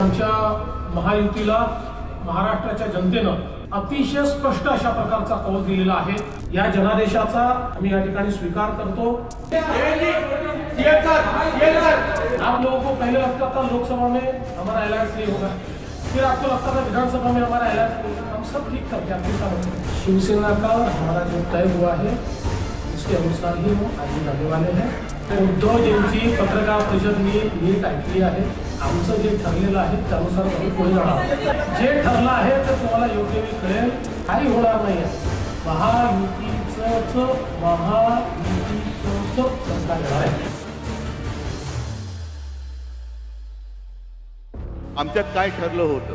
आमच्या महायुतीला महाराष्ट्राच्या जनतेनं अतिशय स्पष्ट अशा प्रकारचा कौल दिलेला आहे. या जनादेशाचा आम्ही या ठिकाणी स्वीकार करतो. आप लोगों को पहले लगता था लोकसभा में हमारा अलायंस नहीं होगा. फिर आपको लगता था विधानसभा में हमारा अलायंस हम सब ठीक आपके सामने शिवसेना का हमारा जो तय हुआ है उसके अनुसार ही हम आगे जाने वाले हैं। उद्धवजींची पत्रकार परिषद मी नीट ऐकली आहे आमचं जे ठरलेलं आहे त्यानुसार आम्ही पुढे जाणार जे ठरलं आहे ते तुम्हाला योग्य वेळी कळेल. काही होणार नाही आहे. महायुतीचंच महायुतीचंच सरकार येणार आहे. आमच्यात काय ठरलं होतं?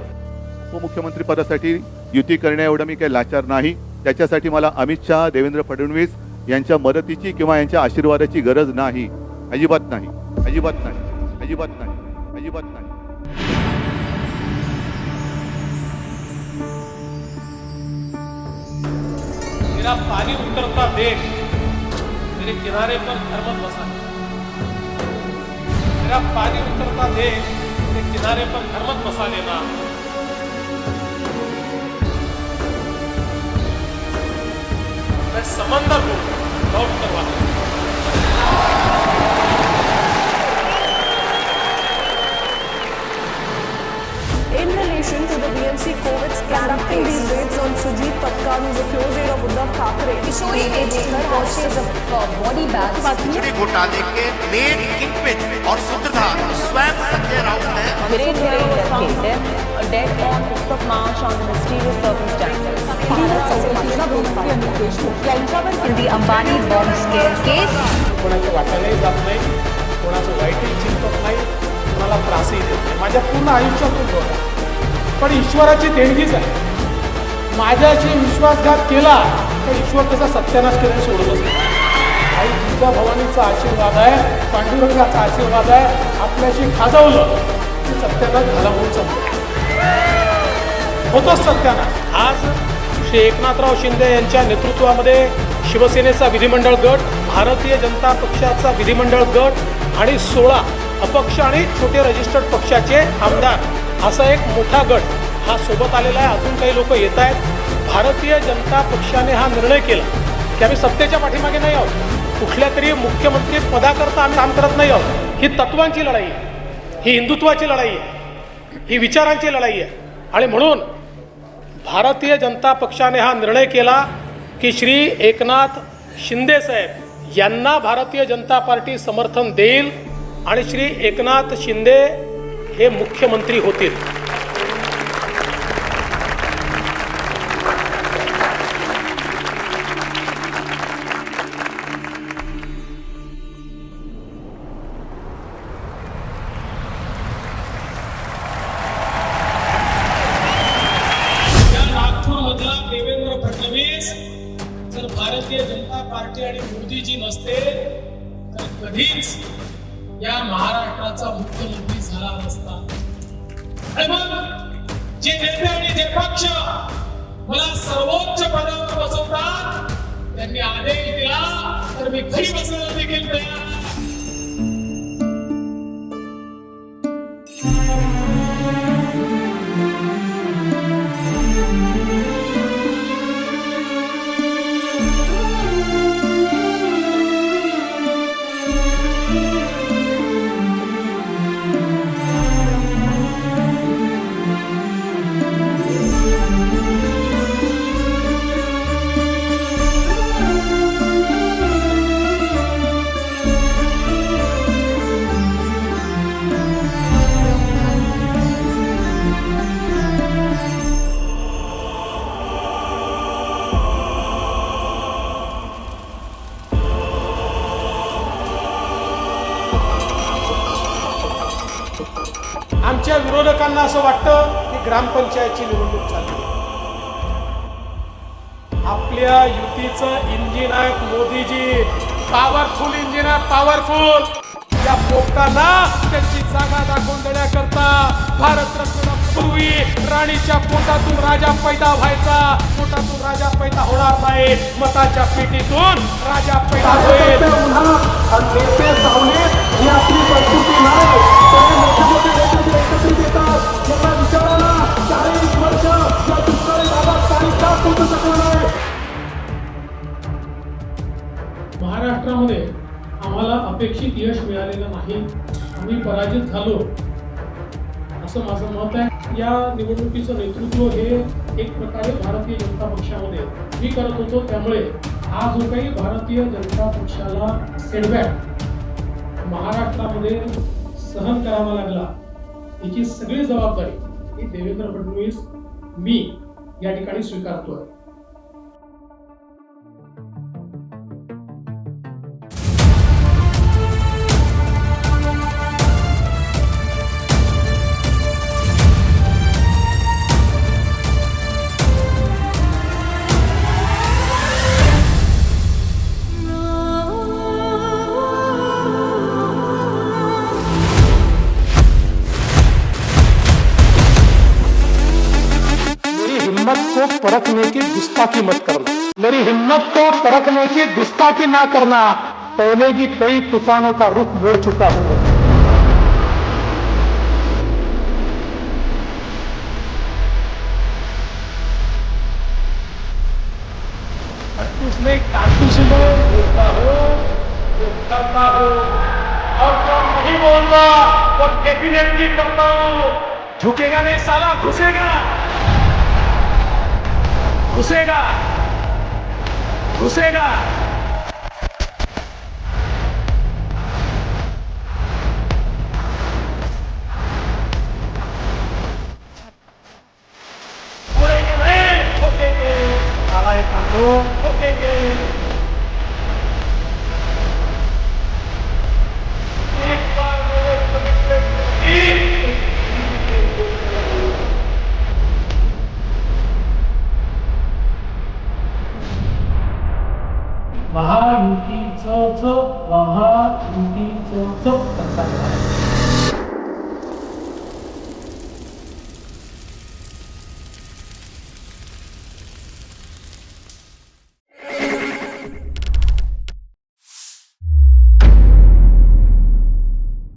उपमुख्यमंत्री पदासाठी युती करण्याएवढं मी काही लाचार नाही. त्याच्यासाठी मला अमित शहा देवेंद्र फडणवीस यांच्या मदतीची किंवा यांच्या आशीर्वादाची गरज नाही. अजिबात नाही. अजिबात नाही. अजिबात नाही. अजिबात नाही मेरा पानी उतरता देख मेरे किनारे पर धर्मत बसा. मेरा पानी उतरता देख मेरे किनारे पर धर्मत बसा लेना मैं समंदर हूँ. Bags. खिचड़ी घोटाले के मेन किंगपिन और सूत्रधार स्वयं संजय राउत है धीरे धीरे death case है. A death on 5th of March under mysterious circumstances. In the Ambani bomb scare case, कोणाच्या वाट्यालाही जात नाही. कोणाचं वाईटही चिंतत नाही. कोणाला त्रासही देत नाही. माझ्या पूर्ण आयुष्यातून होता पण ईश्वराची देणगीच आहे. माझ्याशी विश्वासघात केला तर ईश्वर त्याचा सत्यानाश केल्याने सोडतच नाही आई भवानीचा आशीर्वाद आहे पांडुरंगाचा आशीर्वाद आहे आपल्याशी खाजवलं की सत्यानाश झाला म्हणून होतोच सत्याना आज श्री एकनाथराव शिंदे यांच्या नेतृत्वामध्ये शिवसेनेचा विधिमंडळ गट भारतीय जनता पक्षाचा विधिमंडळ गट आणि सोळा अपक्ष आणि छोटे रजिस्टर्ड पक्षाचे आमदार असा एक मोठा गट हा सोबत आलेला आहे. अजून काही लोक येत आहेत. भारतीय जनता पक्षाने हा निर्णय केला. की आम्ही सत्तेच्या पाठीमागे नाही आहोत. कुठल्या तरी मुख्यमंत्री पदाकरता आम्ही काम करत नाही आहोत. ही तत्वांची लढाई आहे. ही हिंदुत्वाची लढाई आहे. ही विचारांची लढाई आहे. आणि म्हणून भारतीय जनता पक्षाने हा निर्णय केला की श्री एकनाथ शिंदे साहेब यांना भारतीय जनता पार्टी समर्थन देईल आणि श्री एकनाथ शिंदे हे मुख्यमंत्री होतील. कधीच या महाराष्ट्राचा मुख्यमंत्री झाला नसता. आणि मग जे नेते आणि जे पक्ष मला सर्वोच्च पदावर बसवतात त्यांनी आदेश दिला तर मी घरी बसायला देखील तयार आमच्या विरोधकांना असं वाटतं की ग्रामपंचायतची निवडणूक चालली आपल्या युतीचं इंजिन आहेत मोदीजी. पॉवरफुल इंजिन आहे पॉवरफुल या पोपटाला त्यांची जागा दाखवून देण्याकरता भारतरत्न पूर्वी राणीच्या पोटातून राजा पैदा व्हायचा. पोटातून राजा पैदा होणार नाही. मताच्या पेटीतून राजा पैदा होईल. यश मिळालेलं नाही. आम्ही पराजित झालो. असं माझं मत आहे. या निवडणुकीचं नेतृत्व हे एक प्रकारे भारतीय जनता पक्षामध्ये मी करत होतो त्यामुळे हा जो काही भारतीय जनता पक्षाला सेटबॅक महाराष्ट्रामध्ये सहन करावा लागला याची सगळी जबाबदारी ही देवेंद्र फडणवीस मी या ठिकाणी स्वीकारतो आहे गुस्ताखी मत करना मेरी हिम्मत को परखने की गुस्ताखी ना करना पहले की कई तूफानों का रुख मोड़ चुका हूँ। उसने कारतूस में बोलता हो करता हो। और जो नहीं बोलता वो डेफिनेटली करता हो। झुकेगा नहीं साला घुसेगा। 癖が癖がこれじゃない保険金。